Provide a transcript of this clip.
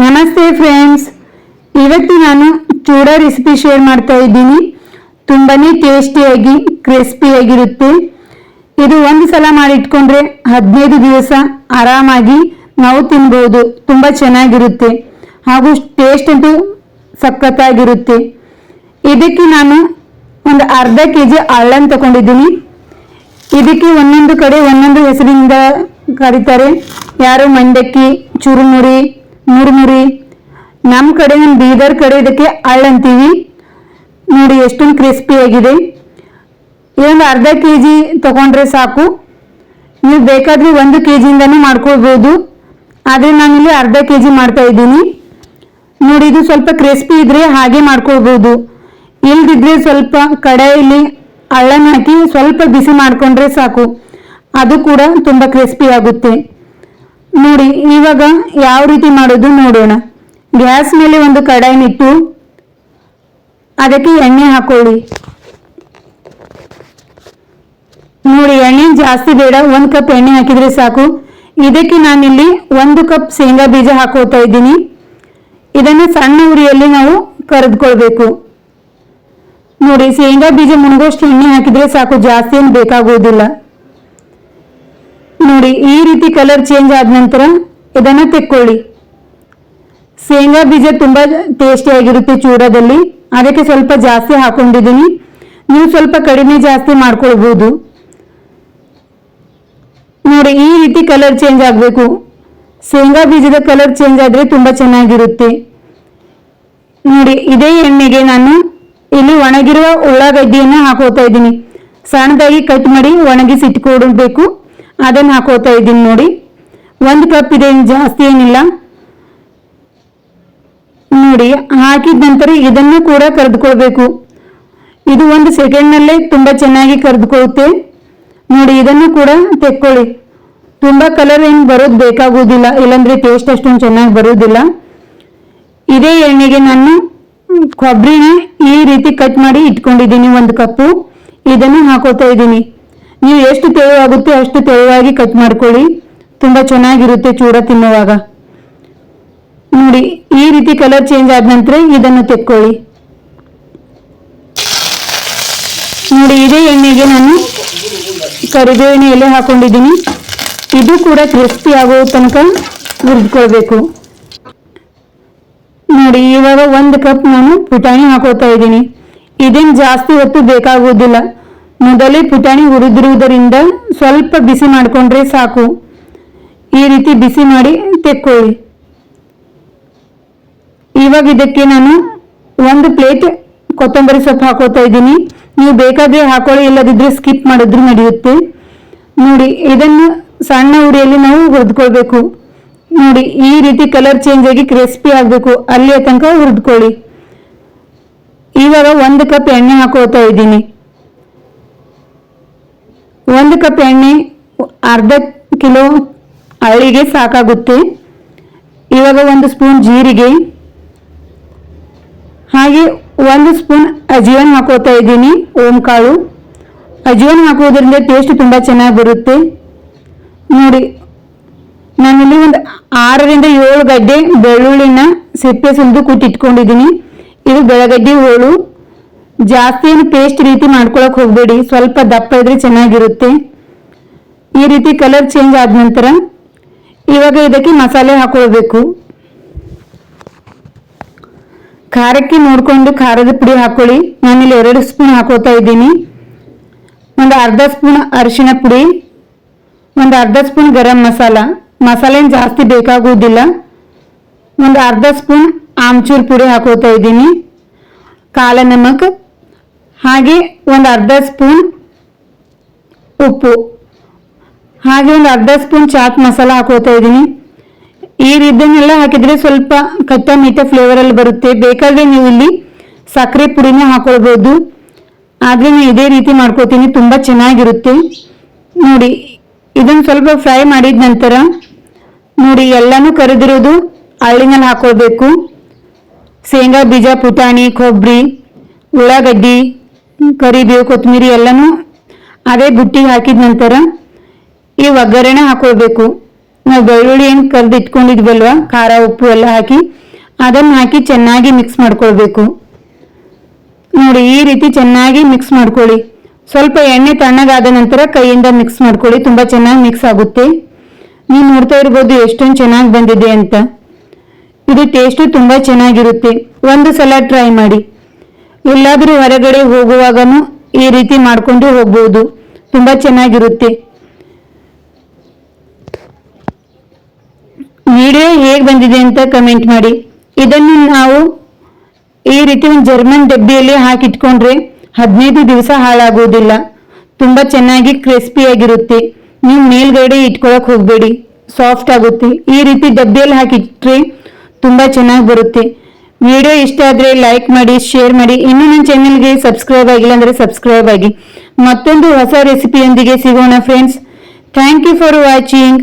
ನಮಸ್ತೆ ಫ್ರೆಂಡ್ಸ್ ಇವತ್ತು ನಾನು ಚೂಡ ರೆಸಿಪಿ ಶೇರ್ ಮಾಡ್ತಾ ಇದ್ದೀನಿ. ತುಂಬಾನೇ ಟೇಸ್ಟಿಯಾಗಿ ಕ್ರಿಸ್ಪಿಯಾಗಿರುತ್ತೆ ಇದು ಒಂದು ಸಲ ಮಾಡಿಟ್ಕೊಂಡ್ರೆ ಹದಿನೈದು ದಿವಸ ಆರಾಮಾಗಿ ನಾವು ತಿನ್ಬೋದು. ತುಂಬ ಚೆನ್ನಾಗಿರುತ್ತೆ. ಹಾಗೂ ಟೇಸ್ಟ್ ಅಂತೂ ಸಖತ್ತಾಗಿರುತ್ತೆ. ಇದಕ್ಕೆ ನಾನು ಒಂದು ಅರ್ಧ ಕೆ ಜಿ ಅಳ್ಳನ್ ತಗೊಂಡಿದ್ದೀನಿ. ಇದಕ್ಕೆ ಒಂದೊಂದು ಕಡೆ ಒಂದೊಂದು ಹೆಸರಿಂದ ಕರೀತಾರೆ. ಯಾರು ಮಂಡಕ್ಕಿ, ಚುರುಮುರಿ ಮುರುಮುರಿ ನಮ್ಮ ಕಡೆ ನಮ್ಮ ಬೀದರ್ ಕಡೆ ಇದಕ್ಕೆ ಅಳ್ಳಂತೀವಿ ನೋಡಿ ಎಷ್ಟೊಂದು ಕ್ರಿಸ್ಪಿ ಆಗಿದೆ. ಇದೊಂದು ಅರ್ಧ ಕೆ ಜಿ ತಗೊಂಡ್ರೆ ಸಾಕು. ನೀವು ಬೇಕಾದ್ರೆ ಒಂದು ಕೆ ಜಿಯಿಂದನೂ ಮಾಡ್ಕೊಳ್ಬೋದು. ಆದರೆ ನಾನಿಲ್ಲಿ ಅರ್ಧ ಕೆ ಜಿ ಮಾಡ್ತಾ ಇದ್ದೀನಿ. ನೋಡಿ, ಇದು ಸ್ವಲ್ಪ ಕ್ರಿಸ್ಪಿ ಇದ್ರೆ ಹಾಗೆ ಮಾಡ್ಕೊಳ್ಬೋದು. ಇಲ್ದಿದ್ರೆ ಸ್ವಲ್ಪ ಕಡಾಯಲ್ಲಿ ಅಳ್ಳನ ಹಾಕಿ ಸ್ವಲ್ಪ ಬಿಸಿ ಮಾಡಿಕೊಂಡ್ರೆ ಸಾಕು. ಅದು ಕೂಡ ತುಂಬ ಕ್ರಿಸ್ಪಿ ಆಗುತ್ತೆ. ನೋಡಿ, ಇವಾಗ ಯಾವ ರೀತಿ ಮಾಡೋದು ನೋಡೋಣ. ಗ್ಯಾಸ್ ಮೇಲೆ ಒಂದು ಕಡಾಯಿನಿಟ್ಟು ಅದಕ್ಕೆ ಎಣ್ಣೆ ಹಾಕೊಳ್ಳಿ. ನೋಡಿ, ಎಣ್ಣೆ ಜಾಸ್ತಿ ಬೇಡ, ಒಂದು ಕಪ್ ಎಣ್ಣೆ ಹಾಕಿದ್ರೆ ಸಾಕು. ಇದಕ್ಕೆ ನಾನಿಲ್ಲಿ ಒಂದು ಕಪ್ ಶೇಂಗಾ ಬೀಜ ಹಾಕೋತಾ ಇದ್ದೀನಿ. ಇದನ್ನು ಸಣ್ಣ ಉರಿಯಲ್ಲಿ ನಾವು ಕರೆದುಕೊಳ್ಬೇಕು. ನೋಡಿ, ಶೇಂಗಾ ಬೀಜ ಮುಣಗೋಷ್ಟು ಎಣ್ಣೆ ಹಾಕಿದ್ರೆ ಸಾಕು, ಜಾಸ್ತಿ ಏನು ಬೇಕಾಗುವುದಿಲ್ಲ. ನೋಡಿ, ಈ ರೀತಿ ಕಲರ್ ಚೇಂಜ್ ಆದ ನಂತರ ಇದನ್ನ ತೆಕ್ಕೊಳ್ಳಿ. ಶೇಂಗಾ ಬೀಜ ತುಂಬಾ ಟೇಸ್ಟಿ ಆಗಿರುತ್ತೆ ಚೂಡದಲ್ಲಿ ಅದಕ್ಕೆ ಸ್ವಲ್ಪ ಜಾಸ್ತಿ ಹಾಕೊಂಡಿದ್ದೀನಿ. ನೀವು ಸ್ವಲ್ಪ ಕಡಿಮೆ ಜಾಸ್ತಿ ಮಾಡ್ಕೊಳ್ಬಹುದು ನೋಡಿ, ಈ ರೀತಿ ಕಲರ್ ಚೇಂಜ್ ಆಗಬೇಕು. ಶೇಂಗಾ ಬೀಜದ ಕಲರ್ ಚೇಂಜ್ ಆದರೆ ತುಂಬಾ ಚೆನ್ನಾಗಿರುತ್ತೆ. ನೋಡಿ, ಇದೇ ಎಣ್ಣೆಗೆ ನಾನು ಇಲ್ಲಿ ಒಣಗಿರುವ ಉಳ್ಳಾಗಡ್ಡಿಯನ್ನು ಹಾಕೋತಾ ಇದ್ದೀನಿ. ಸಣ್ಣದಾಗಿ ಕಟ್ ಮಾಡಿ ಒಣಗಿಸಿ ಇಟ್ಕೊಡ್ಬೇಕು ಅದನ್ನು ಹಾಕೋತಾ ಇದ್ದೀನಿ ನೋಡಿ. ಒಂದು ಕಪ್ ಇದೆ ಜಾಸ್ತಿ ಏನಿಲ್ಲ. ನೋಡಿ, ಹಾಕಿದ ನಂತರ ಇದನ್ನು ಕೂಡ ಕರೆದುಕೊಳ್ಬೇಕು. ಇದು ಒಂದು ಸೆಕೆಂಡ್ನಲ್ಲೇ ತುಂಬ ಚೆನ್ನಾಗಿ ಕರೆದುಕೊಳ್ಳುತ್ತೆ ನೋಡಿ, ಇದನ್ನು ಕೂಡ ತೆಕ್ಕೊಳ್ಳಿ. ತುಂಬ ಕಲರ್ ಏನು ಬರೋದು ಬೇಕಾಗುವುದಿಲ್ಲ. ಇಲ್ಲಾಂದರೆ ಟೇಸ್ಟ್ ಅಷ್ಟೊಂದು ಚೆನ್ನಾಗಿ ಬರೋದಿಲ್ಲ. ಇದೇ ಎಣ್ಣೆಗೆ ನಾನು ಕೊಬ್ಬರಿನ ಈ ರೀತಿ ಕಟ್ ಮಾಡಿ ಇಟ್ಕೊಂಡಿದ್ದೀನಿ ಒಂದು ಕಪ್ಪು. ಇದನ್ನು ಹಾಕೋತಾ ಇದ್ದೀನಿ. ನೀವು ಎಷ್ಟು ತೆಳುವಾಗುತ್ತೆ ಅಷ್ಟು ತೆಳುವಾಗಿ ಕಟ್ ಮಾಡ್ಕೊಳ್ಳಿ. ತುಂಬ ಚೆನ್ನಾಗಿರುತ್ತೆ ಚೂಡ ತಿನ್ನುವಾಗ. ನೋಡಿ, ಈ ರೀತಿ ಕಲರ್ ಚೇಂಜ್ ಆದ ನಂತರ ಇದನ್ನು ತೆಕ್ಕೊಳ್ಳಿ. ನೋಡಿ, ಇದೇ ಎಣ್ಣೆಗೆ ನಾನು ಕರಿಬೇವಿನ ಎಲೆ ಹಾಕೊಂಡಿದ್ದೀನಿ. ಇದು ಕೂಡ ಕ್ರಿಸ್ಪಿ ಆಗೋ ತನಕ ಹುರಿದ್ಕೊಳ್ಬೇಕು. ನೋಡಿ, ಇವಾಗ ಒಂದು ಕಪ್ ನಾನು ಪುಟಾಣಿ ಹಾಕೋತಾ ಇದ್ದೀನಿ. ಇದೇನು ಜಾಸ್ತಿ ಹೊತ್ತು ಬೇಕಾಗುವುದಿಲ್ಲ. ಮೊದಲೇ ಪುಟಾಣಿ ಹುರಿದಿರುವುದರಿಂದ ಸ್ವಲ್ಪ ಬಿಸಿ ಮಾಡಿಕೊಂಡ್ರೆ ಸಾಕು. ಈ ರೀತಿ ಬಿಸಿ ಮಾಡಿ ತೆಕ್ಕೊಳ್ಳಿ. ಇವಾಗ ಇದಕ್ಕೆ ನಾನು ಒಂದು ಪ್ಲೇಟ್ ಕೊತ್ತಂಬರಿ ಸೊಪ್ಪು ಹಾಕೋತಾ ಇದ್ದೀನಿ. ನೀವು ಬೇಕಾದ್ರೆ ಹಾಕೊಳ್ಳಿ, ಇಲ್ಲದಿದ್ರೆ ಸ್ಕಿಪ್ ಮಾಡಿದ್ರು ನಡೆಯುತ್ತೆ. ನೋಡಿ, ಇದನ್ನು ಸಣ್ಣ ಉರಿಯಲ್ಲಿ ನಾವು ಹುರಿದ್ಕೊಳ್ಬೇಕು. ನೋಡಿ, ಈ ರೀತಿ ಕಲರ್ ಚೇಂಜ್ ಆಗಿ ಕ್ರಿಸ್ಪಿ ಆಗಬೇಕು. ಅಲ್ಲಿಯ ತನಕ ಹುರಿದ್ಕೊಳ್ಳಿ. ಇವಾಗ ಒಂದು ಕಪ್ ಎಣ್ಣೆ ಹಾಕೋತಾ ಇದ್ದೀನಿ. ಒಂದು ಕಪ್ ಎಣ್ಣೆ, ಅರ್ಧ ಕಿಲೋ ಅಳ್ಳಿಗೆ ಸಾಕಾಗುತ್ತೆ. ಇವಾಗ ಒಂದು ಸ್ಪೂನ್ ಜೀರಿಗೆ. ಹಾಗೆ ಒಂದು ಸ್ಪೂನ್ ಅಜೀವನ್ ಹಾಕೋತಾ ಇದ್ದೀನಿ ಓಂ ಕಾಳು ಅಜಿವನ್ ಹಾಕೋದ್ರಿಂದ ಟೇಸ್ಟ್ ತುಂಬ ಚೆನ್ನಾಗಿ ಬರುತ್ತೆ. ನೋಡಿ, ನಾನಿಲ್ಲಿ ಒಂದು ಆರರಿಂದ ಏಳು ಗಡ್ಡೆ ಬೆಳ್ಳುಳ್ಳಿನ ಸಿಪ್ಪೆ ಸುಲಿದು ಕುಟ್ಟಿಟ್ಕೊಂಡಿದ್ದೀನಿ. ಇದು ಬೆಳಗಡ್ಡೆ ಹೋಳು. ಜಾಸ್ತಿ ಏನು ಪೇಸ್ಟ್ ರೀತಿ ಮಾಡ್ಕೊಳಕ್ ಹೋಗಬೇಡಿ. ಸ್ವಲ್ಪ ದಪ್ಪ ಇದ್ರೆ ಚೆನ್ನಾಗಿರುತ್ತೆ. ಈ ರೀತಿ ಕಲರ್ ಚೇಂಜ್ ಆದ ನಂತರ ಇವಾಗ ಇದಕ್ಕೆ ಮಸಾಲೆ ಹಾಕೊಳ್ಬೇಕು. ಖಾರಕ್ಕೆ ನೋಡಿಕೊಂಡು ಖಾರದ ಪುಡಿ ಹಾಕೊಳ್ಳಿ. ನಾನಿಲ್ಲಿ ಎರಡು ಸ್ಪೂನ್ ಹಾಕೋತಾ ಇದ್ದೀನಿ. ಒಂದು ಅರ್ಧ ಸ್ಪೂನ್ ಅರಿಶಿಣ ಪುಡಿ, ಒಂದು ಅರ್ಧ ಸ್ಪೂನ್ ಗರಂ ಮಸಾಲ. ಮಸಾಲೆ ಜಾಸ್ತಿ ಬೇಕಾಗುವುದಿಲ್ಲ. ಒಂದು ಅರ್ಧ ಸ್ಪೂನ್ ಆಮ್ಚೂರ್ ಪುಡಿ ಹಾಕೋತಾ ಇದ್ದೀನಿ. ಕಾಲ ನಮಕ್ ಹಾಗೆ ಒಂದು ಅರ್ಧ ಸ್ಪೂನ್ ಉಪ್ಪು. ಹಾಗೆ ಒಂದು ಅರ್ಧ ಸ್ಪೂನ್ ಚಾಟ್ ಮಸಾಲ ಹಾಕೋತಾ ಇದ್ದೀನಿ. ಈ ಇದನ್ನೆಲ್ಲ ಹಾಕಿದ್ರೆ ಸ್ವಲ್ಪ ಕಟ್ಟ ಮೀಠ ಫ್ಲೇವರಲ್ಲಿ ಬರುತ್ತೆ. ಬೇಕಾದ್ರೆ ನೀವು ಇಲ್ಲಿ ಸಕ್ಕರೆ ಪುಡಿನೂ ಹಾಕೊಳ್ಬೋದು. ಆದರೆ ನಾನು ಇದೇ ರೀತಿ ಮಾಡ್ಕೋತೀನಿ. ತುಂಬ ಚೆನ್ನಾಗಿರುತ್ತೆ. ನೋಡಿ, ಇದನ್ನು ಸ್ವಲ್ಪ ಫ್ರೈ ಮಾಡಿದ ನಂತರ ನೋಡಿ, ಎಲ್ಲನೂ ಕರೆದಿರೋದು ಹಳ್ಳಿನಲ್ಲಿ ಹಾಕೊಳ್ಬೇಕು. ಶೇಂಗಾ ಬೀಜ, ಪುಟಾಣಿ, ಕೊಬ್ಬರಿ, ಉಳ್ಳಾಗಡ್ಡಿ ಕರಿಬೇವು, ಕೊತ್ತಂಬರಿ ಎಲ್ಲನೂ ಅದೇ ಬುಟ್ಟಿಗೆ ಹಾಕಿದ ನಂತರ ಈ ಒಗ್ಗರಣೆ ಹಾಕೊಳ್ಬೇಕು. ನಾವು ಬೆಳ್ಳುಳ್ಳಿ ಏನು ಕರ್ದು ಇಟ್ಕೊಂಡಿದ್ವಲ್ವ, ಖಾರ, ಉಪ್ಪು ಎಲ್ಲ ಹಾಕಿ ಅದನ್ನು ಹಾಕಿ ಚೆನ್ನಾಗಿ ಮಿಕ್ಸ್ ಮಾಡ್ಕೊಳ್ಬೇಕು. ನೋಡಿ, ಈ ರೀತಿ ಚೆನ್ನಾಗಿ ಮಿಕ್ಸ್ ಮಾಡ್ಕೊಳ್ಳಿ. ಸ್ವಲ್ಪ ಎಣ್ಣೆ ತಣ್ಣಗಾದ ನಂತರ ಕೈಯಿಂದ ಮಿಕ್ಸ್ ಮಾಡ್ಕೊಳ್ಳಿ, ತುಂಬ ಚೆನ್ನಾಗಿ ಮಿಕ್ಸ್ ಆಗುತ್ತೆ. ನೀವು ನೋಡ್ತಾ ಇರ್ಬೋದು ಎಷ್ಟೊಂದು ಚೆನ್ನಾಗಿ ಬಂದಿದೆ ಅಂತ. ಇದು ಟೇಸ್ಟು ತುಂಬ ಚೆನ್ನಾಗಿರುತ್ತೆ. ಒಂದು ಸಲ ಟ್ರೈ ಮಾಡಿ. ಎಲ್ಲಾದರೂ ಹೊರಗಡೆ ಹೋಗುವಾಗನೂ ಈ ರೀತಿ ಮಾಡ್ಕೊಂಡು ಹೋಗ್ಬೋದು. ತುಂಬಾ ಚೆನ್ನಾಗಿರುತ್ತೆ. ವಿಡಿಯೋ ಹೇಗೆ ಬಂದಿದೆ ಅಂತ ಕಮೆಂಟ್ ಮಾಡಿ. ಇದನ್ನು ನಾವು ಈ ರೀತಿ ಒಂದು ಜರ್ಮನ್ ಡಬ್ಬಿಯಲ್ಲಿ ಹಾಕಿಟ್ಕೊಂಡ್ರೆ ಹದಿನೈದು ದಿವಸ ಹಾಳಾಗೋದಿಲ್ಲ. ತುಂಬಾ ಚೆನ್ನಾಗಿ ಕ್ರಿಸ್ಪಿಯಾಗಿರುತ್ತೆ ನೀವು ಮೇಲ್ಗಡೆ ಇಟ್ಕೊಳಕ್ಕೆ ಹೋಗಬೇಡಿ. ಸಾಫ್ಟ್ ಆಗುತ್ತೆ. ಈ ರೀತಿ ಡಬ್ಬಿಯಲ್ಲಿ ಹಾಕಿಟ್ರೆ ತುಂಬಾ ಚೆನ್ನಾಗಿ ಬರುತ್ತೆ. ವಿಡಿಯೋ ಇಷ್ಟ ಆದ್ರೆ ಲೈಕ್ ಮಾಡಿ ಶೇರ್ ಮಾಡಿ. ಇನ್ನು ನನ್ನ ಚಾನೆಲ್ಗೆ ಸಬ್ಸ್ಕ್ರೈಬ್ ಆಗಿಲ್ಲ ಅಂದ್ರೆ ಸಬ್ಸ್ಕ್ರೈಬ್ ಆಗಿ. ಮತ್ತೊಂದು ಹೊಸ ರೆಸಿಪಿಯೊಂದಿಗೆ ಸಿಗೋಣ friends thank you for watching